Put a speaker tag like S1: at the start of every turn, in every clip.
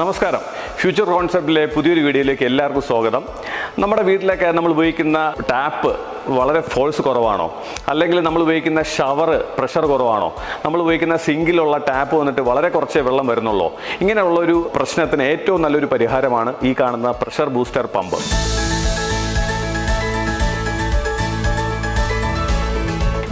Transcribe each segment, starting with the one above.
S1: നമസ്കാരം. ഫ്യൂച്ചർ കോൺസെപ്റ്റിലെ പുതിയൊരു വീഡിയോയിലേക്ക് എല്ലാവർക്കും സ്വാഗതം. നമ്മുടെ വീട്ടിലൊക്കെ നമ്മൾ ഉപയോഗിക്കുന്ന ടാപ്പ് വളരെ ഫോഴ്സ് കുറവാണോ? അല്ലെങ്കിൽ നമ്മൾ ഉപയോഗിക്കുന്ന ഷവർ പ്രഷർ കുറവാണോ? നമ്മൾ ഉപയോഗിക്കുന്ന സിങ്കിലുള്ള ടാപ്പ് വന്നിട്ട് വളരെ കുറച്ചേ വെള്ളം വരുന്നുള്ളൂ. ഇങ്ങനെയുള്ള ഒരു പ്രശ്നത്തിന് ഏറ്റവും നല്ലൊരു പരിഹാരമാണ് ഈ കാണുന്ന പ്രഷർ ബൂസ്റ്റർ പമ്പ്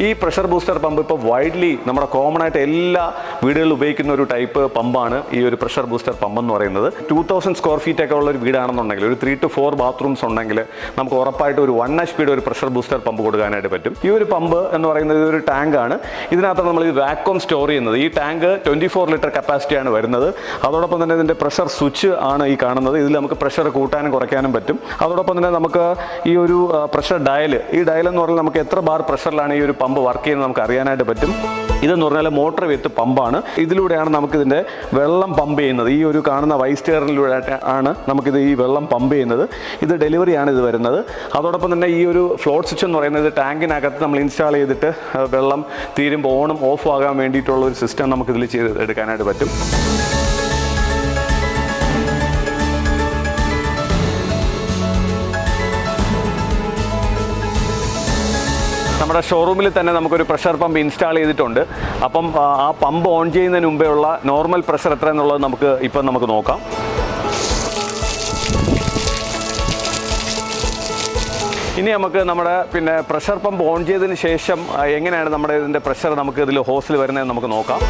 S1: ഈ പ്രഷർ ബൂസ്റ്റർ പമ്പ് ഇപ്പോൾ വൈഡ്ലി നമ്മുടെ കോമൺ ആയിട്ട് എല്ലാ വീടുകളിലും ഉപയോഗിക്കുന്ന ഒരു ടൈപ്പ് പമ്പാണ് ഈ ഒരു പ്രഷർ ബൂസ്റ്റർ പമ്പ് എന്ന് പറയുന്നത്. ടൂ തൗസൻഡ് സ്ക്വയർ ഫീറ്റ് ഒക്കെ ഉള്ള ഒരു വീടാണെന്നുണ്ടെങ്കിൽ ഒരു ത്രീ ടു ഫോർ ബാത്റൂംസ് ഉണ്ടെങ്കിൽ നമുക്ക് ഉറപ്പായിട്ട് ഒരു വൺ എച്ച് പിയുടെ ഒരു പ്രഷർ ബൂസ്റ്റർ പമ്പ് കൊടുക്കാനായിട്ട് പറ്റും. ഈ ഒരു പമ്പ് എന്ന് പറയുന്നത് ഒരു ടാങ്ക് ആണ്. ഇതിനകത്ത് നമ്മൾ ഈ വാക്വം സ്റ്റോർ ചെയ്യുന്നത്. ഈ ടാങ്ക് ട്വന്റി ഫോർ ലിറ്റർ കപ്പാസിറ്റിയാണ് വരുന്നത്. അതോടൊപ്പം തന്നെ ഇതിന്റെ പ്രഷർ സ്വിച്ച് ആണ് ഈ കാണുന്നത്. ഇതിൽ നമുക്ക് പ്രഷർ കൂട്ടാനും കുറയ്ക്കാനും പറ്റും. അതോടൊപ്പം തന്നെ നമുക്ക് ഈ ഒരു പ്രഷർ ഡയൽ ഈ ഡയൽ എന്ന് പറഞ്ഞാൽ നമുക്ക് എത്ര ബാർ പ്രഷറിലാണ് ഈ ഒരു പമ്പ് വർക്ക് ചെയ്യുന്നത് നമുക്ക് അറിയാനായിട്ട് പറ്റും. ഇതെന്ന് പറഞ്ഞാൽ മോട്ടർ വിത്ത് പമ്പാണ്. ഇതിലൂടെയാണ് നമുക്കിതിന്റെ വെള്ളം പമ്പ് ചെയ്യുന്നത്. ഈ ഒരു കാണുന്ന വൈസ് വൈസ്റ്റേറിലൂടെ ആണ് നമുക്കിത് ഈ വെള്ളം പമ്പ് ചെയ്യുന്നത്. ഇത് ഡെലിവറിയാണ് ഇത് വരുന്നത്. അതോടൊപ്പം തന്നെ ഈ ഒരു ഫ്ലോട്ട് സ്വിച്ച് എന്ന് പറയുന്നത് ടാങ്കിനകത്ത് നമ്മൾ ഇൻസ്റ്റാൾ ചെയ്തിട്ട് വെള്ളം തീരുമ്പോൾ ഓണും ഓഫും ആകാൻ വേണ്ടിയിട്ടുള്ള ഒരു സിസ്റ്റം നമുക്കിതിൽ ചെയ്ത് എടുക്കാനായിട്ട് പറ്റും. നമ്മുടെ ഷോറൂമിൽ തന്നെ നമുക്കൊരു പ്രഷർ പമ്പ് ഇൻസ്റ്റാൾ ചെയ്തിട്ടുണ്ട്. അപ്പം ആ, പമ്പ് ഓൺ ചെയ്യുന്നതിന് മുമ്പേ ഉള്ള നോർമൽ പ്രഷർ എത്ര എന്നുള്ളത് നമുക്ക് ഇപ്പം നമുക്ക് നോക്കാം. ഇനി നമുക്ക് നമ്മുടെ പിന്നെ പ്രഷർ പമ്പ് ഓൺ ചെയ്തതിന് ശേഷം എങ്ങനെയാണ് നമ്മുടെ ഇതിന്റെ പ്രഷർ നമുക്ക് ഇതിൽ ഹോസിൽ വരുന്നതെന്ന് നമുക്ക് നോക്കാം.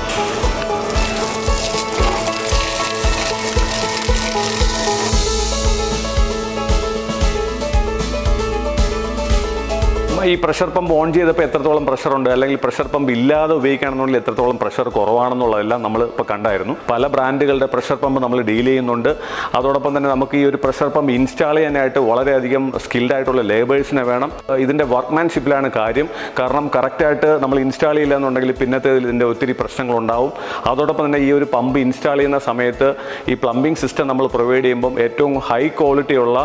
S1: ഈ പ്രഷർ പമ്പ് ഓൺ ചെയ്തപ്പോൾ എത്രത്തോളം പ്രഷർ ഉണ്ട്? അല്ലെങ്കിൽ പ്രഷർ പമ്പ് ഇല്ലാതെ ഉപയോഗിക്കുകയാണെന്നുണ്ടെങ്കിൽ എത്രത്തോളം പ്രഷർ കുറവാണെന്നുള്ളതെല്ലാം നമ്മൾ ഇപ്പോൾ കണ്ടായിരുന്നു. പല ബ്രാൻഡുകളുടെ പ്രഷർ പമ്പ് നമ്മൾ ഡീൽ ചെയ്യുന്നുണ്ട്. അതോടൊപ്പം തന്നെ നമുക്ക് ഈ ഒരു പ്രഷർ പമ്പ് ഇൻസ്റ്റാൾ ചെയ്യാനായിട്ട് വളരെയധികം സ്കിൽഡ് ആയിട്ടുള്ള ലേബേഴ്സിനെ വേണം. ഇതിന്റെ വർക്ക്മാൻഷിപ്പിലാണ് കാര്യം. കാരണം കറക്റ്റായിട്ട് നമ്മൾ ഇൻസ്റ്റാൾ ചെയ്യില്ല എന്നുണ്ടെങ്കിൽ പിന്നത്തെ ഇതിന്റെ ഒത്തിരി പ്രശ്നങ്ങളുണ്ടാവും. അതോടൊപ്പം തന്നെ ഈ ഒരു പമ്പ് ഇൻസ്റ്റാൾ ചെയ്യുന്ന സമയത്ത് ഈ പ്ലംബിംഗ് സിസ്റ്റം നമ്മൾ പ്രൊവൈഡ് ചെയ്യുമ്പം ഏറ്റവും ഹൈ ക്വാളിറ്റിയുള്ള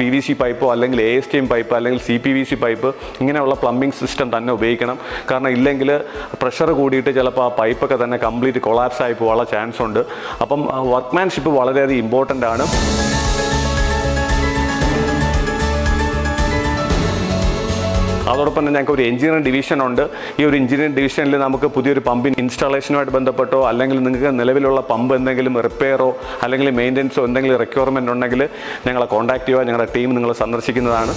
S1: പി വി സി പൈപ്പോ അല്ലെങ്കിൽ A S T M pipe അല്ലെങ്കിൽ C P V C pipe ഇങ്ങനെയുള്ള പ്ലംബിംഗ് സിസ്റ്റം തന്നെ ഉപയോഗിക്കണം. കാരണം ഇല്ലെങ്കിൽ പ്രഷർ കൂടിയിട്ട് ചിലപ്പോൾ ആ പൈപ്പൊക്കെ തന്നെ കംപ്ലീറ്റ് കൊളാപ്സ് ആയി പോകാനുള്ള ചാൻസ് ഉണ്ട്. അപ്പം വർക്ക്മാൻഷിപ്പ് വളരെയധികം ഇമ്പോർട്ടന്റ് ആണ്. അതോടൊപ്പം തന്നെ ഞങ്ങൾക്ക് ഒരു എഞ്ചിനീയറിംഗ് ഡിവിഷൻ ഉണ്ട്. ഈ ഒരു എഞ്ചിനീയറിംഗ് ഡിവിഷനിൽ നമുക്ക് പുതിയൊരു പമ്പിൻ ഇൻസ്റ്റാളേഷനുമായിട്ട് ബന്ധപ്പെട്ടോ അല്ലെങ്കിൽ നിങ്ങൾക്ക് നിലവിലുള്ള പമ്പ് എന്തെങ്കിലും റിപ്പയറോ അല്ലെങ്കിൽ മെയിന്റെനൻസോ എന്തെങ്കിലും റിക്വയർമെന്റ് ഉണ്ടെങ്കിൽ ഞങ്ങളെ കോൺടാക്റ്റ് ചെയ്യുക. ഞങ്ങളുടെ ടീം നിങ്ങൾ സന്ദർശിക്കുന്നതാണ്.